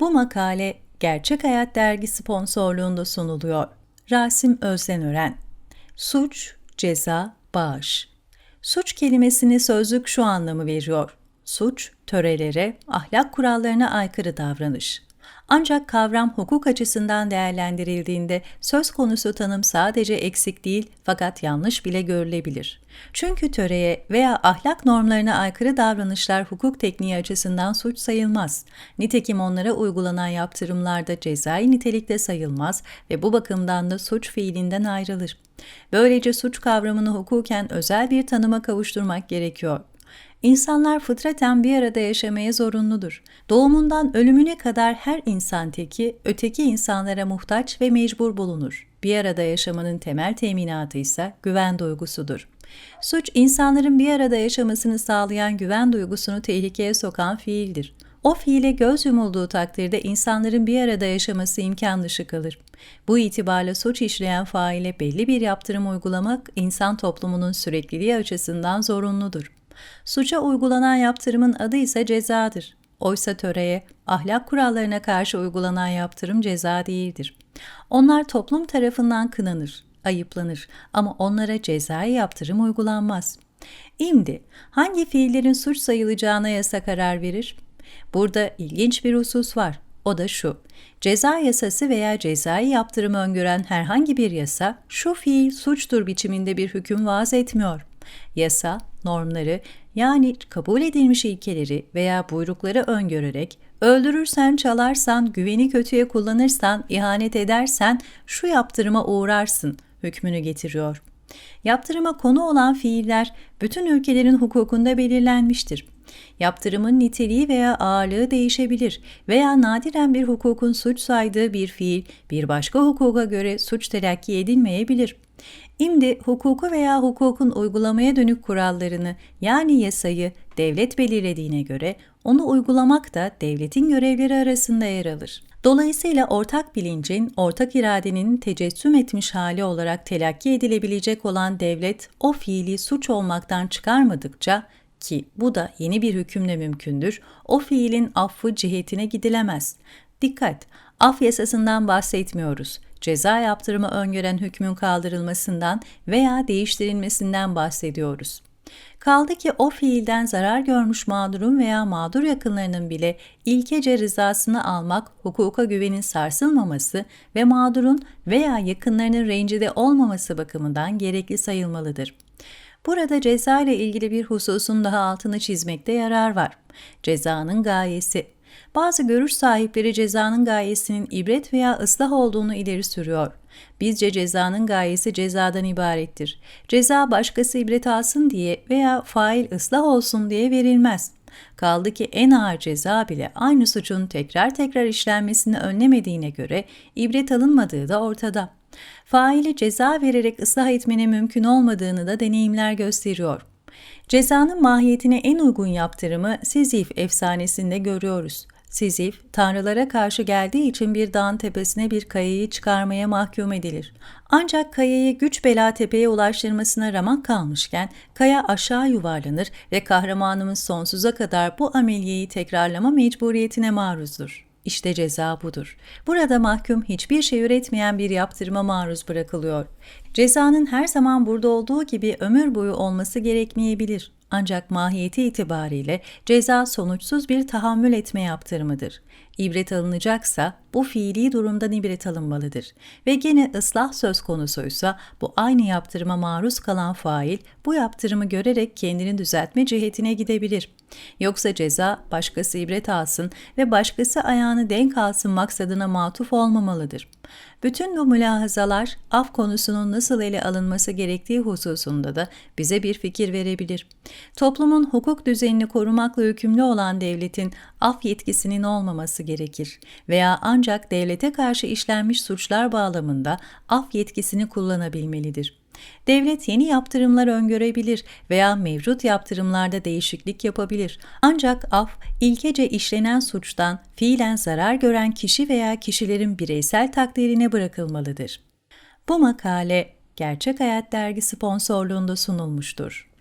Bu makale Gerçek Hayat Dergi sponsorluğunda sunuluyor. Rasim Özdenören Suç, ceza, bağış. Suç kelimesini sözlük şu anlamı veriyor. Suç, törelere, ahlak kurallarına aykırı davranış. Ancak kavram hukuk açısından değerlendirildiğinde söz konusu tanım sadece eksik değil fakat yanlış bile görülebilir. Çünkü töreye veya ahlak normlarına aykırı davranışlar hukuk tekniği açısından suç sayılmaz. Nitekim onlara uygulanan yaptırımlarda cezai nitelikte sayılmaz ve bu bakımdan da suç fiilinden ayrılır. Böylece suç kavramını hukuken özel bir tanıma kavuşturmak gerekiyor. İnsanlar fıtraten bir arada yaşamaya zorunludur. Doğumundan ölümüne kadar her insan teki, öteki insanlara muhtaç ve mecbur bulunur. Bir arada yaşamanın temel teminatı ise güven duygusudur. Suç, insanların bir arada yaşamasını sağlayan güven duygusunu tehlikeye sokan fiildir. O fiile göz yumulduğu takdirde insanların bir arada yaşaması imkan dışı kalır. Bu itibarla suç işleyen faile belli bir yaptırım uygulamak insan toplumunun sürekliliği açısından zorunludur. Suça uygulanan yaptırımın adı ise cezadır. Oysa töreye, ahlak kurallarına karşı uygulanan yaptırım ceza değildir. Onlar toplum tarafından kınanır, ayıplanır ama onlara cezai yaptırım uygulanmaz. İmdi, hangi fiillerin suç sayılacağına yasa karar verir? Burada ilginç bir husus var. O da şu. Ceza yasası veya cezai yaptırım öngören herhangi bir yasa şu fiil suçtur biçiminde bir hüküm vaaz etmiyor. Yasa, normları yani kabul edilmiş ilkeleri veya buyrukları öngörerek öldürürsen, çalarsan, güveni kötüye kullanırsan, ihanet edersen şu yaptırıma uğrarsın hükmünü getiriyor. Yaptırıma konu olan fiiller bütün ülkelerin hukukunda belirlenmiştir. Yaptırımın niteliği veya ağırlığı değişebilir veya nadiren bir hukukun suç saydığı bir fiil bir başka hukuka göre suç telakki edilmeyebilir. İmdi hukuku veya hukukun uygulamaya dönük kurallarını yani yasayı devlet belirlediğine göre onu uygulamak da devletin görevleri arasında yer alır. Dolayısıyla ortak bilincin, ortak iradenin tecessüm etmiş hali olarak telakki edilebilecek olan devlet o fiili suç olmaktan çıkarmadıkça ki bu da yeni bir hükümle mümkündür, o fiilin affı cihetine gidilemez. Dikkat! Af yasasından bahsetmiyoruz. Ceza yaptırımı öngören hükmün kaldırılmasından veya değiştirilmesinden bahsediyoruz. Kaldı ki o fiilden zarar görmüş mağdurun veya mağdur yakınlarının bile ilkece rızasını almak hukuka güvenin sarsılmaması ve mağdurun veya yakınlarının rencide olmaması bakımından gerekli sayılmalıdır. Burada ceza ile ilgili bir hususun daha altını çizmekte yarar var. Cezanın gayesi. Bazı görüş sahipleri cezanın gayesinin ibret veya ıslah olduğunu ileri sürüyor. Bizce cezanın gayesi cezadan ibarettir. Ceza başkası ibret alsın diye veya fail ıslah olsun diye verilmez. Kaldı ki en ağır ceza bile aynı suçun tekrar tekrar işlenmesini önlemediğine göre ibret alınmadığı da ortada. Faili ceza vererek ıslah etmenin mümkün olmadığını da deneyimler gösteriyor. Cezanın mahiyetine en uygun yaptırımı Sizif efsanesinde görüyoruz. Sizif, tanrılara karşı geldiği için bir dağın tepesine bir kayayı çıkarmaya mahkum edilir. Ancak kayayı güç bela tepeye ulaştırmasına ramak kalmışken kaya aşağı yuvarlanır ve kahramanımız sonsuza kadar bu ameliyeyi tekrarlama mecburiyetine maruzdur. İşte ceza budur. Burada mahkum hiçbir şey üretmeyen bir yaptırıma maruz bırakılıyor. Cezanın her zaman burada olduğu gibi ömür boyu olması gerekmeyebilir. Ancak mahiyeti itibariyle ceza sonuçsuz bir tahammül etme yaptırımıdır. İbret alınacaksa bu fiili durumdan ibret alınmalıdır. Ve gene ıslah söz konusuysa bu aynı yaptırıma maruz kalan fail bu yaptırımı görerek kendini düzeltme cihetine gidebilir. Yoksa ceza başkası ibret alsın ve başkası ayağını denk alsın maksadına matuf olmamalıdır. Bütün bu mülahazalar af konusunun nasıl ele alınması gerektiği hususunda da bize bir fikir verebilir. Toplumun hukuk düzenini korumakla yükümlü olan devletin af yetkisinin olmaması gerekir veya ancak devlete karşı işlenmiş suçlar bağlamında af yetkisini kullanabilmelidir. Devlet yeni yaptırımlar öngörebilir veya mevcut yaptırımlarda değişiklik yapabilir. Ancak af, ilkece işlenen suçtan fiilen zarar gören kişi veya kişilerin bireysel takdirine bırakılmalıdır. Bu makale Gerçek Hayat Dergi sponsorluğunda sunulmuştur.